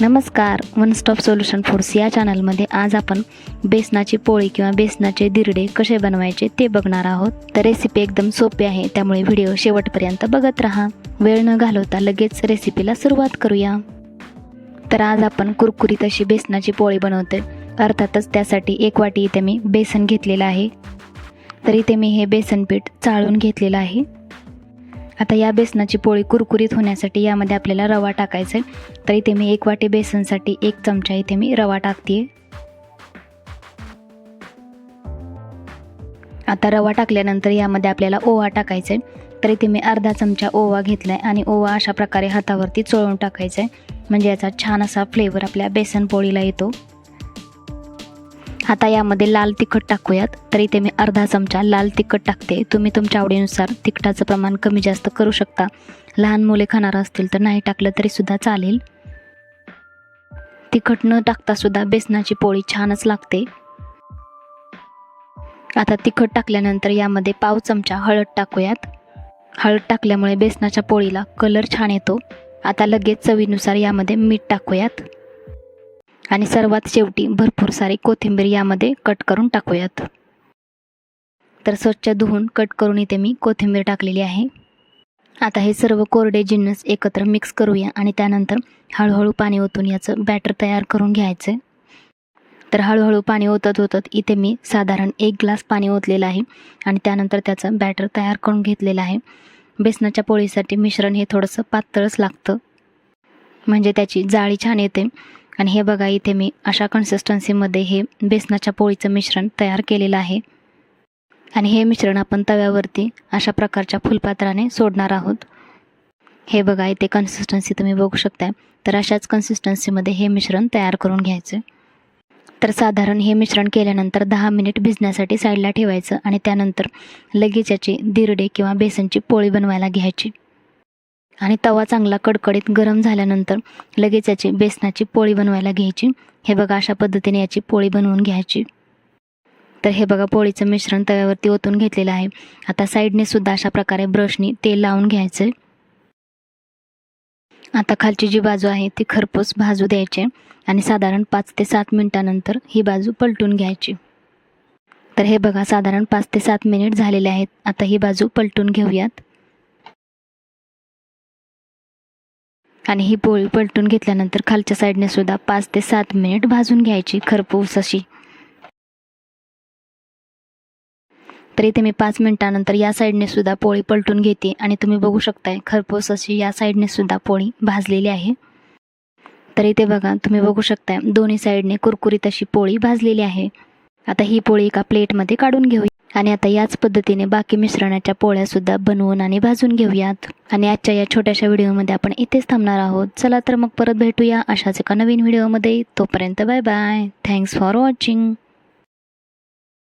नमस्कार one stop solution force या चॅनलमध्ये आज आपण बेसनाची पोळी किंवा बेसनाचे दिरडे कसे बनवायचे ते बघणार आहोत. तर रेसिपी एकदम सोपी आहे त्यामुळे व्हिडिओ शेवटपर्यंत बघत राहा. वेळ न घालवता लगेच रेसिपीला सुरुवात करूया. तर आज आपण कुरकुरीत अशी बेसनाची पोळी बनवते अर्थातच त्यासाठी एक वाटी इथे मी बेसन घेतलेलं आहे. तर इथे मी हे बेसन पीठ चाळून घेतलेलं आहे. आता या बेसनाची पोळी कुरकुरीत होण्यासाठी यामध्ये आपल्याला रवा टाकायचा आहे. तर इथे मी एक वाटी बेसनसाठी एक चमचा इथे मी रवा टाकते आता रवा टाकल्यानंतर यामध्ये आपल्याला ओवा टाकायचा आहे. तर इथे मी अर्धा चमचा ओवा घेतला आहे आणि ओवा अशा प्रकारे हातावरती चोळून टाकायचा आहे. म्हणजे याचा छान असा फ्लेवर आपल्या बेसन पोळीला येतो. आता यामध्ये लाल तिखट टाकूयात. तर इथे मी अर्धा चमचा लाल तिखट टाकते. तुम्ही तुमच्या आवडीनुसार तिखटाचं प्रमाण कमी जास्त करू शकता. लहान मुले खाणार असतील तर नाही टाकलं तरीसुद्धा चालेल. तिखट न टाकतासुद्धा बेसनाची पोळी छानच लागते. आता तिखट टाकल्यानंतर यामध्ये पाव चमचा हळद टाकूयात. हळद टाकल्यामुळे बेसनाच्या पोळीला कलर छान येतो. आता लगेच चवीनुसार यामध्ये मीठ टाकूयात. आणि सर्वात शेवटी भरपूर सारी कोथिंबीर यामध्ये कट करून टाकूयात. तर स्वच्छ धुवून कट करून इथे मी कोथिंबीर टाकलेली आहे. आता हे सर्व कोरडे जिन्नस एकत्र मिक्स करूया आणि त्यानंतर हळूहळू पाणी ओतून याचं बॅटर तयार करून घ्यायचं. तर हळूहळू पाणी ओतत ओतत इथे मी साधारण एक ग्लास पाणी ओतलेलं आहे आणि त्यानंतर त्याचं बॅटर तयार करून घेतलेलं आहे. बेसनाच्या पोळीसाठी मिश्रण हे थोडंसं पातळच लागतं. म्हणजे त्याची जाळी छान येते. आणि हे बघा इथे मी अशा कन्सिस्टन्सीमध्ये हे बेसनाच्या पोळीचं मिश्रण तयार केलेलं आहे. आणि हे मिश्रण आपण तव्यावरती अशा प्रकारच्या फुलपात्राने सोडणार आहोत. हे बघा इथे कन्सिस्टन्सी तुम्ही बघू शकता तर अशाच कन्सिस्टन्सीमध्ये हे मिश्रण तयार करून घ्यायचं. तर साधारण हे मिश्रण केल्यानंतर दहा मिनिट भिजण्यासाठी साईडला ठेवायचं आणि त्यानंतर लगेच याची दिरडे किंवा बेसनची पोळी बनवायला घ्यायची. आणि तवा चांगला कडकडीत गरम झाल्यानंतर लगेच याची बेसनाची पोळी बनवायला घ्यायची. हे बघा अशा पद्धतीने याची पोळी बनवून घ्यायची. तर हे बघा पोळीचं मिश्रण तव्यावरती ओतून घेतलेलं आहे. आता साईडने सुद्धा अशा प्रकारे ब्रशनी तेल लावून घ्यायचं आता खालची जी बाजू आहे ती खरपूस भाजू द्यायची आणि साधारण पाच ते सात मिनटानंतर ही बाजू पलटून घ्यायची. तर हे बघा साधारण पाच ते सात मिनिट झालेले आहेत. आता ही बाजू पलटून घेऊयात. आणि ही पोळी पलटून घेतल्यानंतर खालच्या साईडने सुद्धा पाच ते सात मिनिट भाजून घ्यायची खरपूस अशी. तर इथे मी पाच मिनिटानंतर या साईडने सुद्धा पोळी पलटून घेते आणि तुम्ही बघू शकताय खरपूस अशी या साईडने सुद्धा पोळी भाजलेली आहे. तर इथे बघा तुम्ही बघू शकताय दोन्ही साईडने कुरकुरीत अशी पोळी भाजलेली आहे. आता ही पोळी एका प्लेटमध्ये काढून घेऊया. आणि आता याच पद्धतीने बाकी मिश्रणाच्या पोळ्यासुद्धा बनवून आणि भाजून घेऊयात. आणि आजच्या या छोट्याशा व्हिडिओमध्ये आपण इथेच थांबणार आहोत. चला तर मग परत भेटूया अशाच एका नवीन व्हिडिओमध्ये. तोपर्यंत bye bye. Thanks for watching